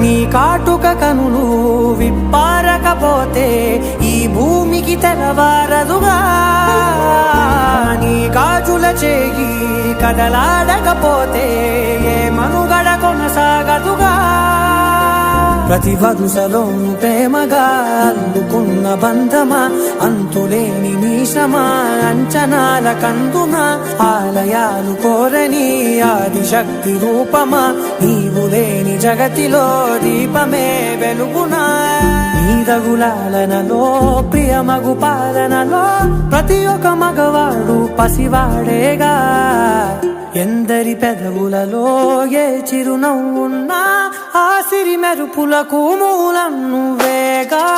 నీ కాటుక కనులు విప్పారకపోతే ఈ భూమికి తెరవారదుగా నీ కాజుల చేయి కదలాడకపోతే ఏ మనుగడ కొనసాగదుగా. ప్రతి వరుసలో ప్రేమగా అల్లుకున్న బంధమా? అంతులేని నీశమా అంచనాల కందున ఆలయాలు కోరని ఆదిశక్తి రూపమా? నీవు లేని జగతిలో దీపమే వెలుగునా? నీదగులాలనలో ప్రియమగు పాలనలో ప్రతి ఒక్క మగవాడు పసివాడేగా? ఎందరి పెదవులలో ఏ చిరునవ్వున్నా ఆ సిరి మెరుపులకు మూలం నువ్వేగా